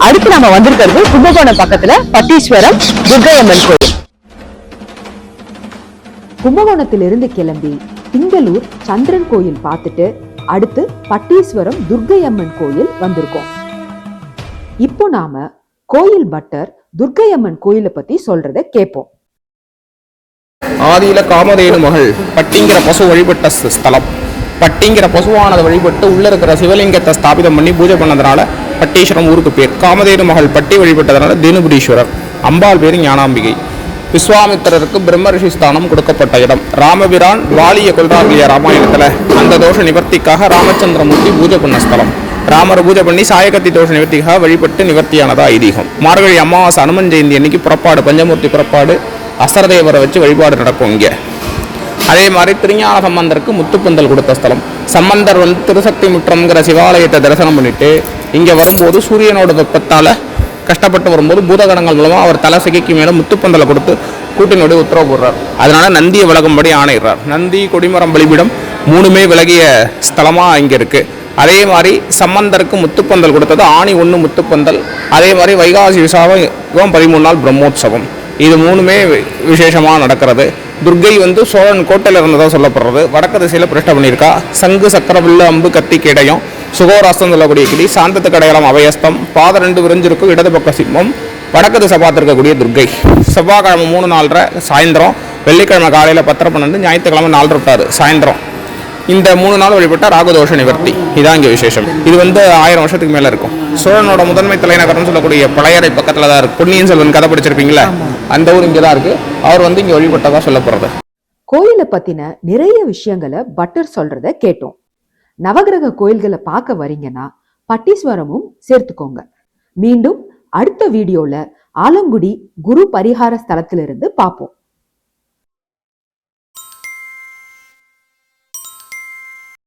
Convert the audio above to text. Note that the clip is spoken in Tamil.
அடுத்து நம்ம வந்திருக்கிறது கும்பகோணம் பக்கத்துல பட்டீஸ்வரம் துர்க்கையம்மன் கோயில். கும்பகோணத்திலிருந்து கிளம்பி திங்களூர் சந்திரன் கோயில் பார்த்துட்டு அடுத்து பட்டீஸ்வரம் துர்க்கையம்மன் கோயில் வந்திருக்கோம். இப்போ நாம கோயில் பட்டர் துர்க்கையம்மன் கோயிலை பத்தி சொல்றத கேட்போம். ஆதியில காமதேனு மகள் பட்டிங்கிற பசு வழிபட்ட ஸ்த- ஸ்தலம். பட்டிங்கிற பசுவானதை வழிபட்டு உள்ளே இருக்கிற சிவலிங்கத்தை ஸ்தாபிதம் பண்ணி பூஜை பண்ணதுனால பட்டீஸ்வரம் ஊருக்கு பேர் காமதேனு மகள் பட்டி வழிபட்டதுனால தேனுபுரீஸ்வரர் அம்பாள் பேர் ஞானாம்பிகை. விஸ்வாமித்திரருக்கு பிரம்மரிஷி ஸ்தானம் கொடுக்கப்பட்ட இடம். ராமபிரான் வாலிய கொல்றார் ராமாயணத்தில் அந்த தோஷ நிவர்த்திக்காக ராமச்சந்திரமூர்த்தி பூஜை பண்ண ஸ்தலம். ராமரை பூஜை பண்ணி சாயகத்தி தோஷ நிவர்த்திக்காக வழிபட்டு நிவர்த்தியானதா ஐதீகம். மார்கழி அமாவாசை அனுமன் ஜெயந்தி அன்னைக்கு புறப்பாடு பஞ்சமூர்த்தி புறப்பாடு அசரதேவரை வச்சு வழிபாடு நடக்கும் இங்கே. அதே மாதிரி திருஞான சம்பந்தருக்கு முத்துப்பந்தல் கொடுத்த ஸ்தலம். சம்பந்தர் வந்து திருசக்தி முற்றம்ங்கிற சிவாலயத்தை தரிசனம் பண்ணிட்டு இங்கே வரும்போது சூரியனோட வெப்பத்தால் கஷ்டப்பட்டு வரும்போது பூதகணங்கள் மூலமாக அவர் தலை சிகைக்கு மேலே முத்துப்பந்தலை கொடுத்து கூட்டினோடு உத்தரவு போடுறார். அதனால நந்தியை விலகும்படி ஆணையிடுறார். நந்தி கொடிமரம் பலிபீடம் மூணுமே விலகிய ஸ்தலமாக இங்கே இருக்குது அதே மாதிரி சம்பந்தருக்கு முத்துப்பந்தல் கொடுத்தது ஆணி ஒன்று முத்துப்பந்தல் அதே மாதிரி வைகாசி விசாகம் பதிமூணு நாள் பிரம்மோற்சவம். இது மூணுமே விசேஷமாக நடக்கிறது. துர்கை வந்து சோழன் கோட்டையில் இருந்ததாக சொல்லப்படுறது. வடக்கு திசையில் பிரஷ்ட பண்ணியிருக்கா. சங்கு சக்கரவில்லு அம்பு கத்தி கிடையும் சுகோராஸ்தம் சொல்லக்கூடிய கிளி சாந்தத்துக்கு அடையாளம் அபயஸ்தம் பாத ரெண்டு விரிஞ்சிருக்கும் இடது பக்க சிம்மம் வடக்கு திசை பார்த்துருக்கக்கூடிய துர்கை செவ்வாய்க்கிழமை மூணு நாலரை சாயந்தரம் வெள்ளிக்கிழமை காலையில் பத்தரை பன்னெண்டு ஞாயிற்றுக்கிழமை நாலு விட்டார் சாயந்தரம். இந்த மூணு நாள் வழிபட்டால் ராகுதோஷ நிவர்த்தி. இதான் இங்கே விசேஷம். இது வந்து ஆயிரம் வருஷத்துக்கு மேலே இருக்கும். சோழனோட முதன்மை தலைநகரம்னு சொல்லக்கூடிய பழையறை பக்கத்தில் தான் இருக்கு. பொன்னியின் செல்வன் கதை படிச்சிருப்பீங்களா அந்த ஊர் இங்கே தான் இருக்கு. அவர் வந்து இங்கே வழிபட்டதா சொல்லப்படுறது. கோயிலை பத்தின நிறைய விஷயங்களை பட்டர் சொல்றத கேட்டோம். நவகிரக கோயில்களை பார்க்க வரீங்கன்னா பட்டீஸ்வரமும் சேர்த்துக்கோங்க. மீண்டும் அடுத்த வீடியோல ஆலங்குடி குரு பரிகார ஸ்தலத்திலிருந்து பார்ப்போம்.